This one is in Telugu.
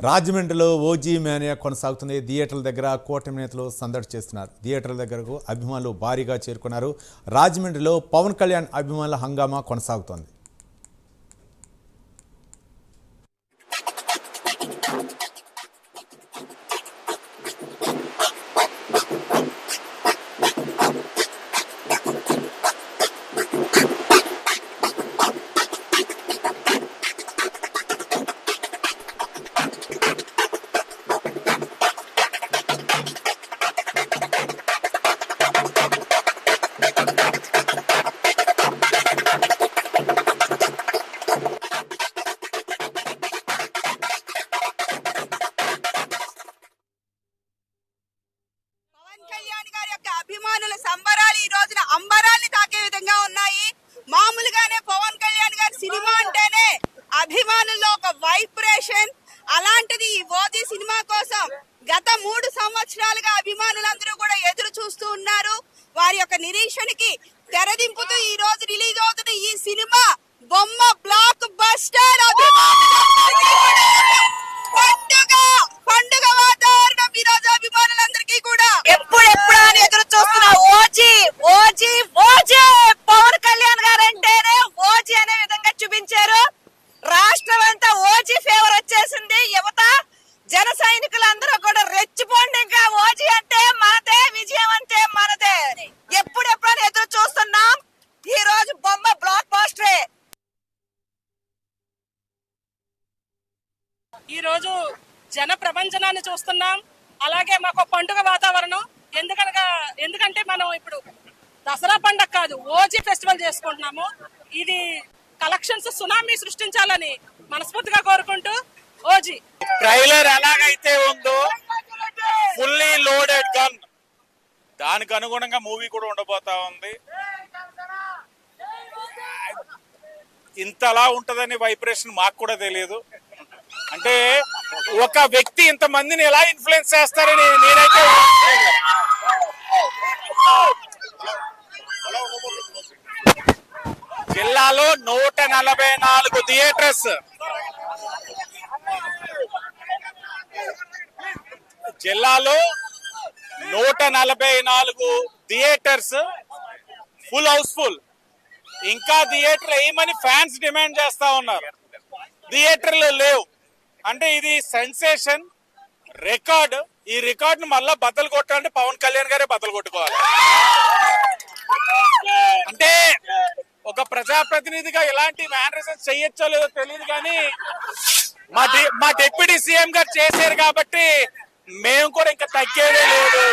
రాజమండ్రిలో ఓజీ మేనియా కొనసాగుతుంది. థియేటర్ల దగ్గర కూటమి నేతలు సందడి చేస్తున్నారు. థియేటర్ల దగ్గరకు అభిమానులు భారీగా చేరుకున్నారు. రాజమండ్రిలో పవన్ కళ్యాణ్ అభిమానుల హంగామా కొనసాగుతోంది. సంబరాలు ఈ రోజున అంబరాన్ని తాకే విధంగా ఉన్నాయి. మామూలుగానే పవన్ కళ్యాణ్ గారి సినిమా అంటేనే అభిమానుల్లో ఒక వైబ్రేషన్. అలాంటిది ఈ ఓజీ సినిమా కోసం గత మూడు సంవత్సరాలుగా అభిమానులందరూ కూడా ఎదురు చూస్తూ ఉన్నారు. వారి యొక్క నిరీక్షణకి తెరదింపుతూ ఈ రోజు రిలీజ్ అవుతున్న ఈ సినిమా బొమ్మ బ్లాక్ బస్టర్ అభిమానులందరికీ కూడా పండుగ పండుగ వాతావరణం ఈ రోజు అభిమానులందరికీ కూడా ఎప్పుడు ఎప్పుడు అని ఎదురు చూస్తున్న OG OG OG Pawan Kalyan గారు అంటేనే ఓజీ అనే విధంగా చూపించారు రాష్ట్రం అంతా ఓజీ ఫేవర్ వచ్చేసింది యువత జన సైనికులందరూ కూడా రెచ్చిపోండి ఇంకా ఓజీ అంటే మనదే విజయం అంటే మనదే ఎప్పుడు ఎప్పుడు అని ఎదురు చూస్తున్నాం ఈ రోజు బొమ్మ బ్లాక్ బాస్టరే ఈరోజు జన ప్రపంచనాన్ని చూస్తున్నాం. అలాగే మాకు ఒక పండుగ వాతావరణం. ఎందుకనగా ఎందుకంటే మనం ఇప్పుడు దసరా పండగ కాదు ఓజీ ఫెస్టివల్ చేసుకుంటున్నాము. ఇది కలెక్షన్స్ సునామీ సృష్టించాలని మనస్ఫూర్తిగా కోరుకుంటూ ఓజీ. ట్రైలర్ ఎలాగైతే ఉందో ఫుల్లీ లోడెడ్ గన్ దానికి అనుగుణంగా మూవీ కూడా ఉండబోతా ఉంది. ఇంతలా ఉంటదని వైబ్రేషన్ మాకు కూడా తెలియదు. అంటే ఒక వ్యక్తి ఇంత మందిని ఎలా ఇన్ఫ్లుయెన్స్ చేస్తారని నేనైతే జిల్లాలో నూట నలభై నాలుగు థియేటర్స్. జిల్లాలో నూట నలభై నాలుగు థియేటర్స్ ఫుల్ హౌస్ఫుల్. ఇంకా థియేటర్ వేయమని ఫ్యాన్స్ డిమాండ్ చేస్తా ఉన్నారు. థియేటర్లు లేవు. అంటే ఇది సెన్సేషన్ రికార్డ్. ఈ రికార్డ్ను మళ్ళా బద్దలు కొట్టాలంటే పవన్ కళ్యాణ్ గారే బద్దలు కొట్టుకోవాలి. అంటే ఒక ప్రజాప్రతినిధిగా ఇలాంటి మేనరిజం చెయ్యొచ్చో లేదో తెలియదు కానీ మా మా డిప్యూటీ సీఎం గారు చేశారు కాబట్టి మేము కూడా ఇంకా తగ్గేదే లేదు.